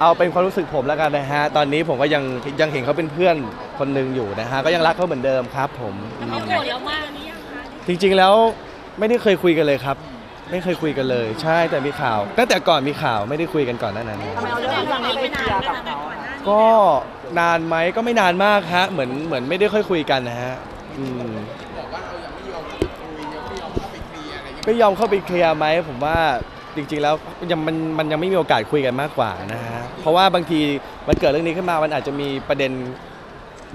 เอาเป็นความรู้สึกผมแล้วกันนะฮะ ตอนนี้ผมก็ยังยังเห็นเขาเป็นเพื่อนคนหนึ่งอยู่นะฮะ ก็ยังรักเขาเหมือนเดิมครับผมอืมเขาโกรธแล้วมากนี้ยังคะจริงๆแล้วไม่ได้เคยคุยกันเลยครับ ไม่เคยคุยกันเลย ใช่แต่มีข่าวตั้งแต่ก่อนมีข่าวไม่ได้คุยกันก่อนหน้านั้น ทำไมเอาเรื่องทุกอย่างนี้ไปเคลียร์กับเขาอะก็นานไหมก็ไม่นานมากฮะ เหมือนเหมือนไม่ได้ค่อยคุยกันนะฮะอืมบอกว่าเรายังไม่ยอมเข้าไปคุยยังไม่ยอมเข้าไปเคลียร์อะไรอย่างเงี้ยไม่ยอมเข้าไปเคลียร์ไหมผมว่า จริงๆแล้วยังมันมันยังไม่มีโอกาสคุยกันมากกว่านะฮะเพราะว่าบางทีมันเกิดเรื่องนี้ขึ้นมามันอาจจะมีประเด็น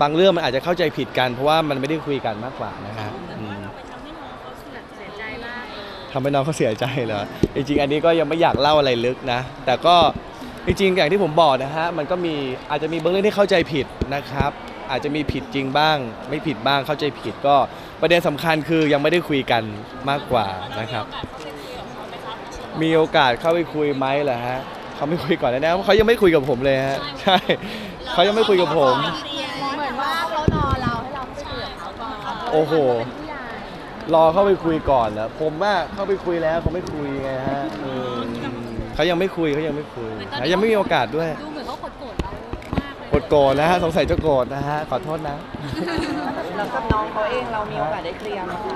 บางเรื่องมันอาจจะเข้าใจผิดกันเพราะว่ามันไม่ได้คุยกันมากกว่านะฮะอืมไปทำให้น้องเขาเสียเสียใจมากเลยทำให้น้องเขาเสียใจเหรอจริงๆ อันนี้ก็ยังไม่อยากเล่าอะไรลึกนะ แต่ก็จริงๆ อย่างที่ผมบอกนะฮะ มันก็มีอาจจะมีบางเรื่องที่เข้าใจผิดนะครับ อาจจะมีผิดจริงบ้าง ไม่ผิดบ้างเข้าใจผิดก็ประเด็นสำคัญคือยังไม่ได้คุยกันมากกว่านะครับ มีโอกาสเข้าไปคุยไหมเหรอฮะเขาไม่คุยก่อนแน่ๆเพราะเขายังไม่คุยกับผมเลยฮะใช่เขายังไม่คุยกับผม เหมือนว่าเขารอเราให้เราไปคุยกับเขาก่อนโอ้โหเป็นผู้ใหญ่รอเข้าไปคุยก่อนนะผมว่าเข้าไปคุยแล้วเขาไม่คุยไงฮะเออเขายังไม่คุยเขายังไม่คุยนะยังไม่มีโอกาสด้วยดูเหมือนเขาโกรธๆเรามากเลยกดโกรธนะฮะสงสัยจะโกรธนะฮะขอโทษนะ แล้วกับน้องเขาเองเรามีโอกาสได้เคลียร์ไหมคะ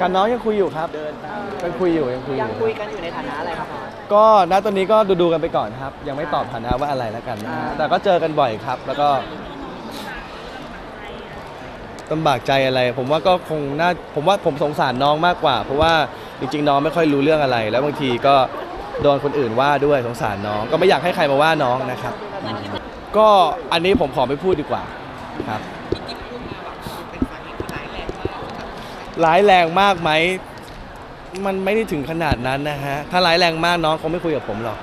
การน้องยังคุยอยู่ครับยังคุยอยู่ยังคุยอยังยู่คุยกันอยู่ในฐานะอะไรคะก็ณตอนนี้ก็ดูดูๆกันไปก่อนครับ ยังไม่ตอบฐานะว่าอะไรแล้วกันนะฮะแต่ก็เจอกันบ่อยครับ แล้วก็ลำบากใจอะไร ผมว่าก็คงน่าผมว่าผมสงสารน้องมากกว่า เพราะว่าจริง ๆ น้องไม่ค่อยรู้เรื่องอะไร แล้วบางทีก็โดนคนอื่นว่าด้วยสงสารน้อง ก็ไม่อยากให้ใครมาว่าน้องนะครับอืมก็อันนี้ผมขอไม่พูดดีกว่าครับร้ายแรงมากไหม มันไม่ได้ถึงขนาดนั้นนะฮะ ถ้าร้ายแรงมากน้องคงไม่คุยกับผมหรอก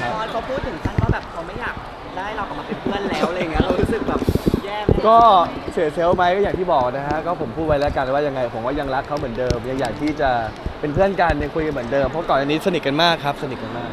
ครับตอนเขาพูดถึงขั้นว่าแบบเขาไม่อยากได้เรากลับมาเป็นเพื่อนแล้วอะไรเงี้ยเรารู้สึกแบบแย่ไหมก็เสียเซลล์ไหมก็อย่างที่บอกนะฮะ ก็ผมพูดไว้แล้วกันว่ายังไง ผมก็ยังรักเขาเหมือนเดิม ยังอยากที่จะเป็นเพื่อนกันยังคุยกันเหมือนเดิม เพราะก่อนอันนี้สนิทกันมากครับ สนิทกันมาก